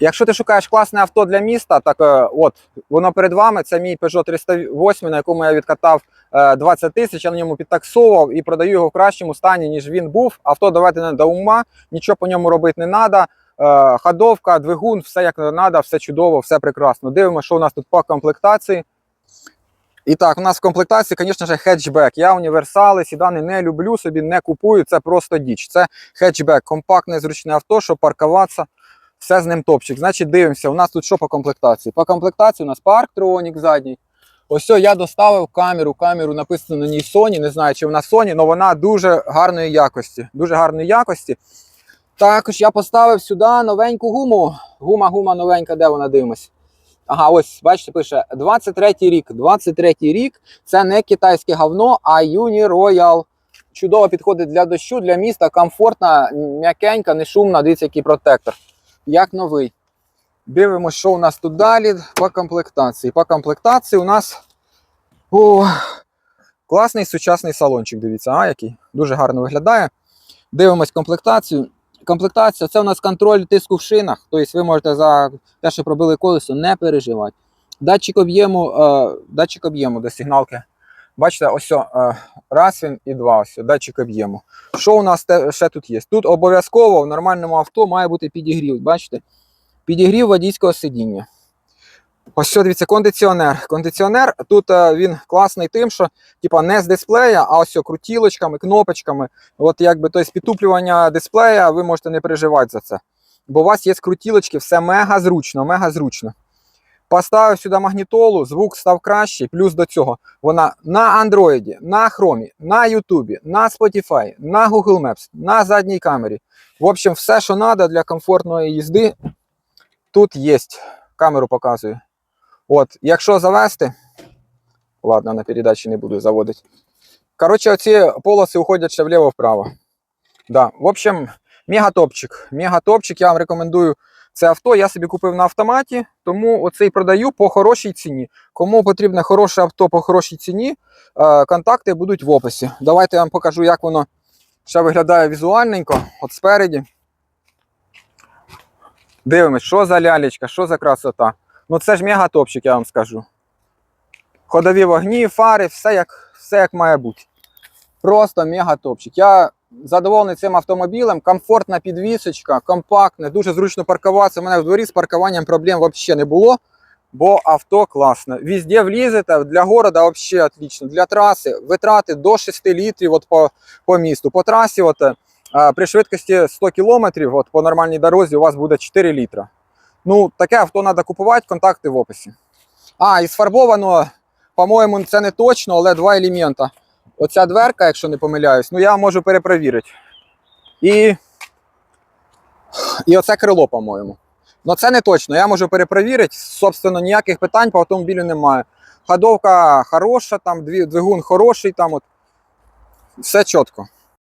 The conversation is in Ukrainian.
Якщо ти шукаєш класне авто для міста, так е, от воно перед вами. Це мій Peugeot 308, на якому я відкатав е, 20 тисяч, я на ньому підтаксовував і продаю його в кращому стані, ніж він був. Авто доведене до ума, нічого по ньому робити не треба. Ходовка, двигун, все як треба, все чудово, все прекрасно. Дивимося, що у нас тут по комплектації. І так, у нас в комплектації, звісно ж, хетчбек. Я універсали, сідани не люблю, собі не купую. Це просто діч. Це хетчбек, компактне, зручне авто, щоб паркуватися. Все з ним топчик. Значить, дивимося, у нас тут що по комплектації? По комплектації у нас парктронік задній. Ось я доставив камеру. Камеру написано на ній Sony. Не знаю, чи вона Sony, але вона дуже гарної якості. Дуже гарної якості. Також я поставив сюди новеньку гуму. Гума, гума новенька, де вона дивимось? Ага, ось, бачите, пише 23-й рік. 23-й рік це не китайське говно, а Uni Royal. Чудово підходить для дощу, для міста, комфортна, м'якенька, не шумна. Дивіться, який протектор. Як новий. Дивимося, що у нас тут далі по комплектації. По комплектації у нас о, класний сучасний салончик. Дивіться, а який дуже гарно виглядає. Дивимось комплектацію. Комплектація це у нас контроль тиску в шинах. Тобто ви можете за те, що пробили колесо, не переживати. Датчик об'єму, е, датчик об'єму до сигналки. Бачите, ось е, раз він і два. Ось датчик об'єму. Що у нас ще тут є? Тут обов'язково в нормальному авто має бути підігрів. Бачите? Підігрів водійського сидіння. Ось що, дивіться, кондиціонер. Кондиціонер тут е, він класний тим, що типа, не з дисплея, а ось крутілочками, кнопочками. От якби тобто, підтуплювання дисплея, ви можете не переживати за це. Бо у вас є крутілочки, все мега зручно, мега зручно. Поставив сюди магнітолу, звук став кращий. Плюс до цього вона на Android, на Chrome, на YouTube, на Spotify, на Google Maps, на задній камері. В общем, все, що треба для комфортної їзди, тут є. Камеру показую. От, якщо завести, ладно, на передачі не буду заводити. Коротше, оці полоси уходять ще вліво-вправо. Да. В общем, мегатопчик. Мегатопчик, я вам рекомендую це авто. Я собі купив на автоматі, тому оцей продаю по хорошій ціні. Кому потрібне хороше авто по хорошій ціні, е, контакти будуть в описі. Давайте я вам покажу, як воно ще виглядає візуальненько, от спереді. Дивимось, що за лялечка, що за красота. Ну це ж мегатопчик, я вам скажу. Ходові вогні, фари, все як, все як має бути. Просто мегатопчик. Я задоволений цим автомобілем. Комфортна підвісочка, компактне, дуже зручно паркуватися. У мене в дворі з паркуванням проблем взагалі не було, бо авто класне. Везде влізете, для города взагалі отлично. Для траси витрати до 6 літрів от по, по місту. По трасі от, е, при швидкості 100 км от, по нормальній дорозі у вас буде 4 літра. Ну, таке авто треба купувати, контакти в описі. А, і сфарбовано, по-моєму, це не точно, але два елемента. Оця дверка, якщо не помиляюсь, ну я можу перепровірити. І. І оце крило, по-моєму. Ну це не точно, я можу перепровірити. Собственно, ніяких питань по автомобілю немає. Ходовка хороша, там двигун хороший, там от. Все чітко.